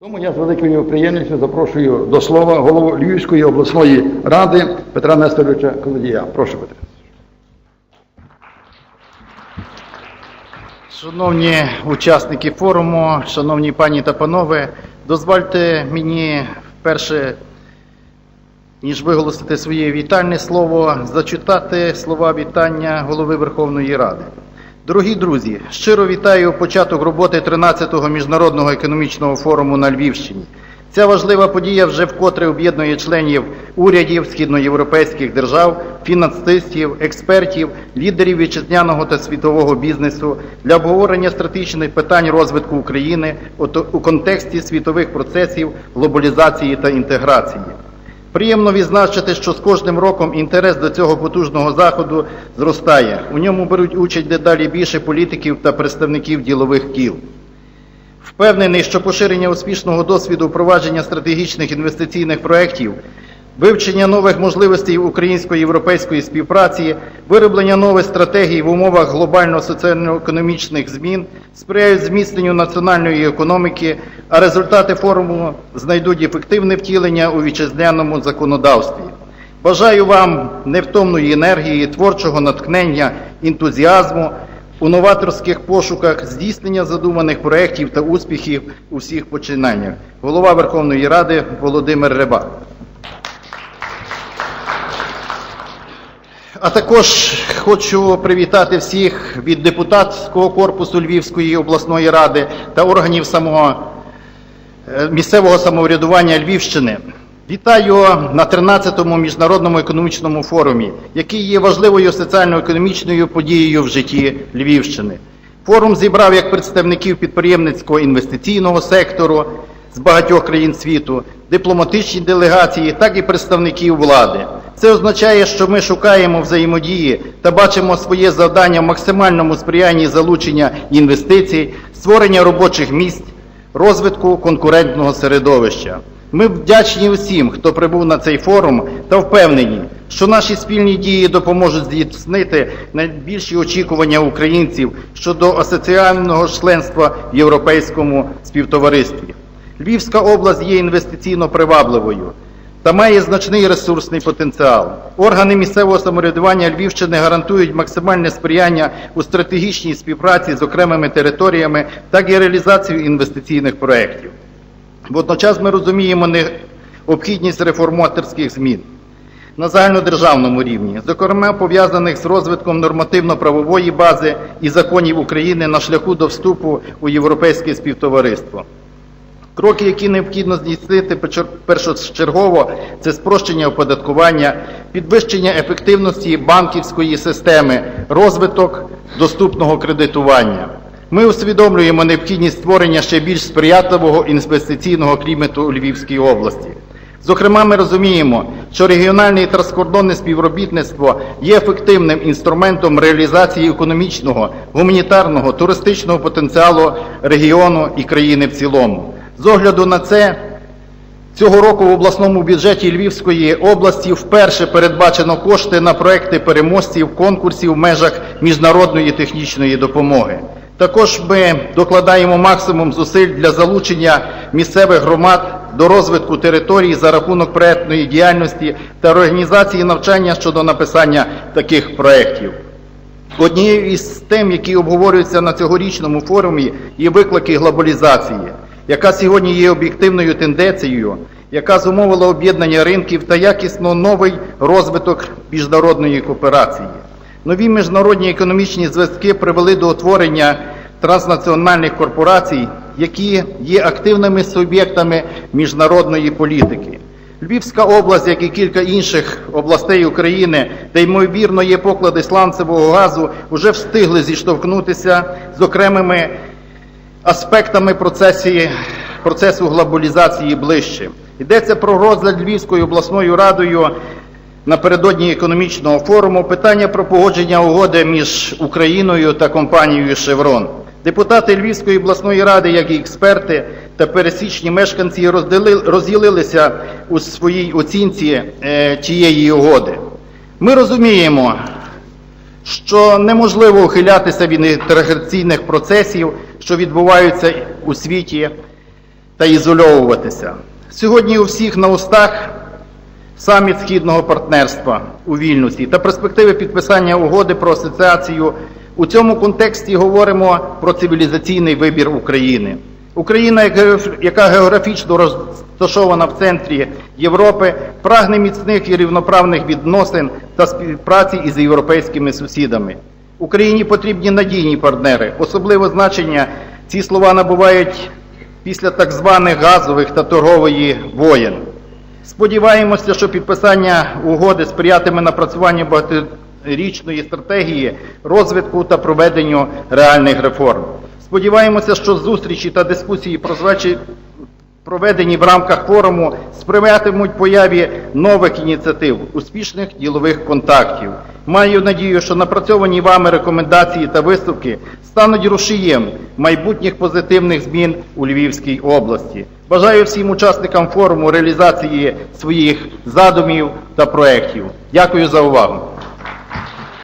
Тому я з великою приємністю запрошую до слова голову Львівської обласної ради Петра Несторовича Колодія. Прошу, Петре. Шановні учасники форуму, шановні пані та панове, дозвольте мені вперше, ніж виголосити своє вітальне слово, зачитати слова вітання голови Верховної Ради. Дорогі друзі, щиро вітаю початок роботи 13-го міжнародного економічного форуму на Львівщині. Ця важлива подія вже вкотре об'єднує членів урядів східноєвропейських держав, фінансистів, експертів, лідерів вітчизняного та світового бізнесу для обговорення стратегічних питань розвитку України у контексті світових процесів глобалізації та інтеграції. Приємно відзначити, що з кожним роком інтерес до цього потужного заходу зростає. У ньому беруть участь дедалі більше політиків та представників ділових кіл. Впевнений, що поширення успішного досвіду впровадження стратегічних інвестиційних проєктів, вивчення нових можливостей українсько-європейської співпраці, вироблення нових стратегій в умовах глобально-соціально-економічних змін сприяють зміцненню національної економіки, а результати форуму знайдуть ефективне втілення у вітчизняному законодавстві. Бажаю вам невтомної енергії, творчого натхнення, ентузіазму у новаторських пошуках, здійснення задуманих проєктів та успіхів у всіх починаннях. Голова Верховної Ради Володимир Рибак. А також хочу привітати всіх від депутатського корпусу Львівської обласної ради та органів самого е, місцевого самоврядування Львівщини. Вітаю на 13-му міжнародному економічному форумі, який є важливою соціально-економічною подією в житті Львівщини. Форум зібрав як представників підприємницького інвестиційного сектору з багатьох країн світу, дипломатичні делегації, так і представників влади. Це означає, що ми шукаємо взаємодії та бачимо своє завдання в максимальному сприянні залучення інвестицій, створення робочих місць, розвитку конкурентного середовища. Ми вдячні усім, хто прибув на цей форум, та впевнені, що наші спільні дії допоможуть здійснити найбільші очікування українців щодо асоціального членства в європейському співтоваристві. Львівська область є інвестиційно привабливою та має значний ресурсний потенціал. Органи місцевого самоврядування Львівщини гарантують максимальне сприяння у стратегічній співпраці з окремими територіями, так і реалізацію інвестиційних проєктів. Водночас ми розуміємо необхідність реформаторських змін на загальнодержавному рівні, зокрема пов'язаних з розвитком нормативно-правової бази і законів України на шляху до вступу у європейське співтовариство. Кроки, які необхідно здійснити першочергово, це спрощення оподаткування, підвищення ефективності банківської системи, розвиток доступного кредитування. Ми усвідомлюємо необхідність створення ще більш сприятливого інвестиційного клімату у Львівській області. Зокрема, ми розуміємо, що регіональне і транскордонне співробітництво є ефективним інструментом реалізації економічного, гуманітарного, туристичного потенціалу регіону і країни в цілому. З огляду на це, Цього року в обласному бюджеті Львівської області вперше передбачено кошти на проекти переможців конкурсів в межах міжнародної технічної допомоги. Також ми докладаємо максимум зусиль для залучення місцевих громад до розвитку територій за рахунок проектної діяльності та організації навчання щодо написання таких проєктів. Однією із тем, які обговорюються на цьогорічному форумі, є виклики глобалізації, яка сьогодні є об'єктивною тенденцією, яка зумовила об'єднання ринків та якісно новий розвиток міжнародної кооперації. Нові міжнародні економічні зв'язки привели до утворення транснаціональних корпорацій, які є активними суб'єктами міжнародної політики. Львівська область, як і кілька інших областей України, де ймовірно є поклади сланцевого газу, вже встигли зіштовхнутися з окремими аспектами процесу глобалізації ближче. Йдеться про розгляд Львівською обласною радою напередодні економічного форуму питання про погодження угоди між Україною та компанією Шеврон. Депутати Львівської обласної ради, як і експерти та пересічні мешканці, розділи- розділилися у своїй оцінці е, тієї угоди. Ми розуміємо, що неможливо ухилятися від інтеграційних процесів, що відбуваються у світі, та ізольовуватися. Сьогодні у всіх на устах саміт східного партнерства у Вільнюсі та перспективи підписання угоди про асоціацію. У цьому контексті говоримо про цивілізаційний вибір України. Україна, яка географічно розташована в центрі Європи, прагне міцних і рівноправних відносин та співпраці із європейськими сусідами. Україні потрібні надійні партнери. Особливо значення ці слова набувають після так званих газових та торгової воєн. Сподіваємося, що підписання угоди сприятиме напрацюванню багаторічної стратегії розвитку та проведенню реальних реформ. Сподіваємося, що зустрічі та дискусії про звечі проведені в рамках форуму сприятимуть появі нових ініціатив, успішних ділових контактів. Маю надію, що напрацьовані вами рекомендації та висновки стануть рушієм майбутніх позитивних змін у Львівській області. Бажаю всім учасникам форуму реалізації своїх задумів та проєктів. Дякую за увагу.